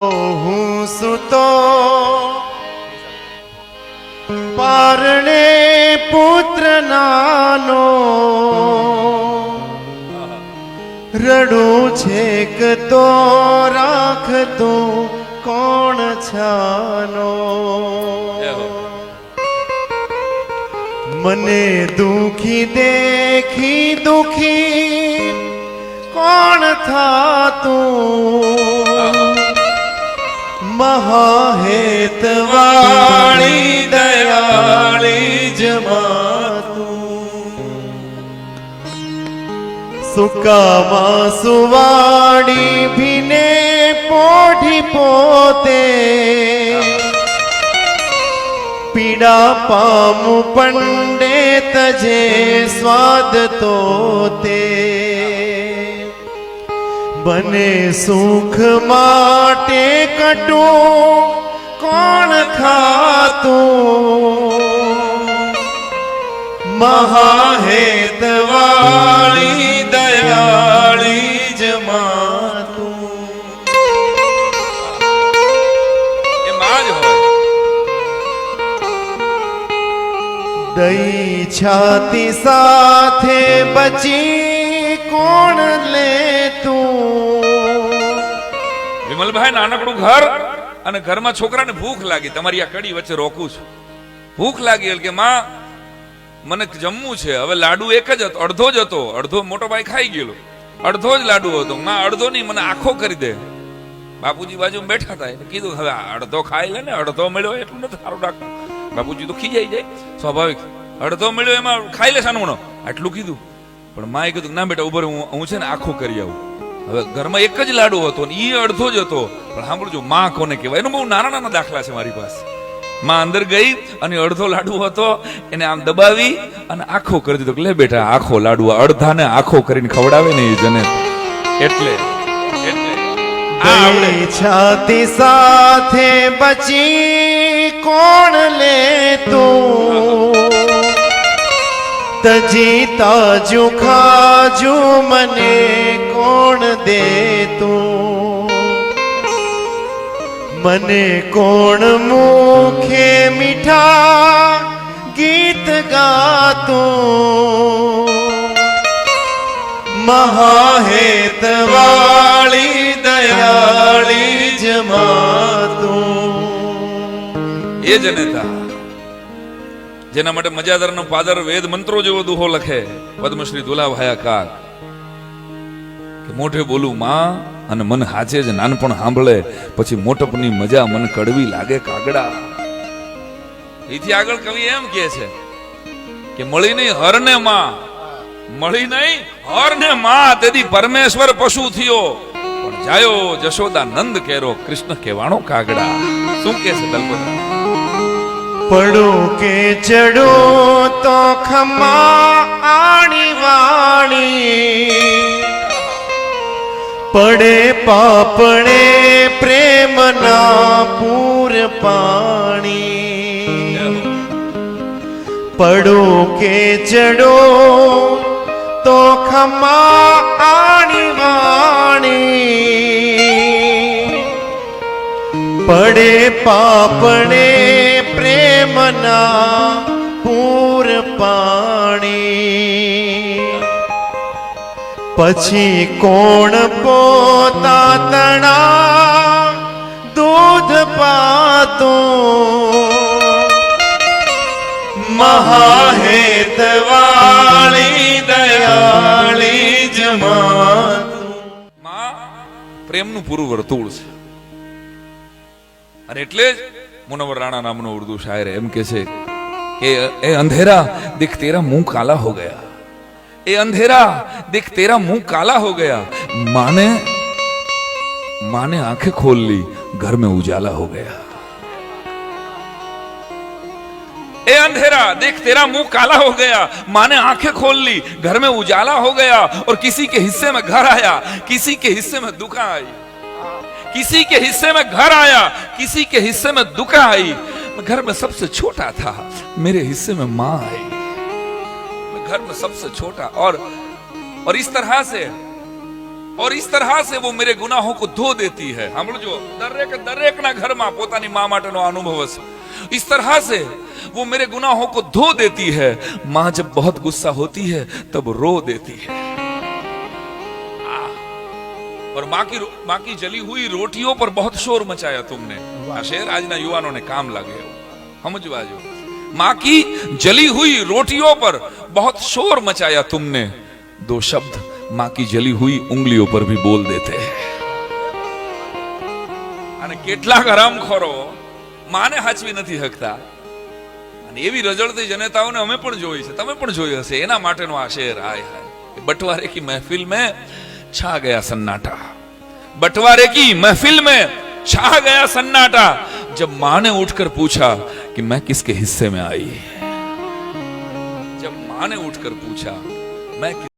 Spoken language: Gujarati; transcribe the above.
હું સુતો પારણે પુત્ર નાનો રડું છેક તો રાખતો કોણ છાનો? મને દુખી દેખી દુખી કોણ થાતું? મહાહેતવાળી દયાળી જમાતું. સુકામાં સુવાડી ભીને પોઢી પોતે. પીડા પામુ પંડે તજે સ્વાદ તો તે બને સુખ માટે કટું કોણ ખાતું? મહાહેતવાળી દયાળી જમાતું જ હોય. દઈ છાતી સાથે બચી કોણ લે? વિમલભાઈ નાનકડું ઘર અને ઘરમાં છોકરાને ભૂખ લાગી. તમારી આ કડી વચ્ચે રોકું છું. ભૂખ લાગી એટલે કે, માં, મને જમવું છે. હવે લાડુ એક જ હતો, અડધો જ હતો. અડધો મોટો ભાઈ ખાઈ ગયેલો. અડધો જ લાડુ હતો. માં, અડધો નહીં, મને આખો કરી દે. બાપુજી બાજુ બેઠા હતા. કીધું, હવે અડધો ખાઈ લે ને, અડધો મળ્યો એટલું નથી સારું ડાક્ટર બાપુજી તો ખીજાઈ જાય. સ્વાભાવિક. અડધો મળ્યો એમાં ખાઈ લે સાનું આટલું કીધું. પણ માએ કીધું ના બેટા ઉભર હું હું છે ને આખું કરી આવું. હવે ઘરમાં એક જ લાડુ હતો ને એ અડધો જ હતો. પણ સાંભળજો, માં કોને કહેવાય? એનો બહુ નાના નાના દાખલા છે મારી પાસે. માં અંદર ગઈ અને અડધો લાડુ હતો, એને આમ દબાવી અને આખો કરી દીધો. લે બેટા, આખો લાડુ અડધાને આખો કરીને ખવડાવે ને એ જને. એટલે છાતી સાથે બચી કોણ લે તું? તજી તાજુ ખાજુ મને કોણ દે તું મને કોણ મુખે મીઠા ગીત ગાતું? મહાહેતવાળી દયાળી જમાતું એ જનેતા જેના માટે મજાદારનો પાદર વેદ મંત્રો જેવો દુહો લખે, પદ્મશ્રી દુલાભાયા કાક કે મોઢે બોલું, માં, અને મન હાચે જ નાનપણ સાંભળે, પછી મોટપની મજા મન કડવી લાગે કાગડા. એથી આગળ કવિ એમ કહે છે કે, મળી નહીં હરને માં, મળી નહીં હરને માં, તેથી પરમેશ્વર પશુ થયો. પણ જાયો જશોદા નંદ કેરો, કૃષ્ણ કેવાણો કાગડા. શું કે છે દલપતરામ પડો કે ચડો તો ખમા આણી વાણી. પડે પાપણે પ્રેમના પૂર પાણી. પડો કે ચડો તો ખમા આણી વાણી. પડે પાપણે પ્રેમના પૂર પાણી. પછી કોણ પોતા તણા દૂધ પાતું? મહાહેતવાળી દયાળી જમા પ્રેમનું પૂરું વર્તુળ છે. અને એટલે જ मुनवर राणा नाम ઉર્દુ શાયર એમ કે છે ए, ए अंधेरा दिख तेरा मुँह काला हो गया। ए अंधेरा दिख तेरा मुँह काला हो गया। माने माने आँखें खोल ली घर में उजाला हो गया। ए अंधेरा देख तेरा मुँह काला हो गया। माँ ने आँखें खोल ली घर में उजाला हो गया। और किसी के हिस्से में घर आया किसी के हिस्से में दुकान आई। किसी के हिस्से में घर आया किसी के हिस्से में दुख आई मैं घर में सबसे छोटा था मेरे हिस्से में माँ आई मैं घर में सबसे छोटा और और इस तरह से और इस तरह से वो मेरे गुनाहों को धो देती है સાંભળજો દરેક દરેકના ઘરમાં પોતાની મા માટેનો અનુભવ હશે इस तरह से वो मेरे गुनाहों को धो देती है माँ जब बहुत गुस्सा होती है तब रो देती है और माँ की माँ की जली हुई रोटियों पर बहुत शोर मचाया तुमने આ શેર આજના યુવાનોને કામ લાગે એવું સમજવા જો माँ की जली हुई रोटियों पर बहुत शोर मचाया तुमने दो शब्द माँ की जली हुई उंगलियों पर भी बोल देते हैं અને કેટલાક હરામખોરો માને હાચવી નથી હકતા અને એવી રજળતી જનતાઓને અમે પણ જોઈ છે તમે પણ જોઈ હશે એના માટેનો આ શેર હાય હાય कि बंटवारे की महफिल में छा गया सन्नाटा। बंटवारे की महफिल में छा गया सन्नाटा। जब माँ ने उठकर पूछा कि मैं किसके हिस्से में आई? जब माँ ने उठकर पूछा, मैं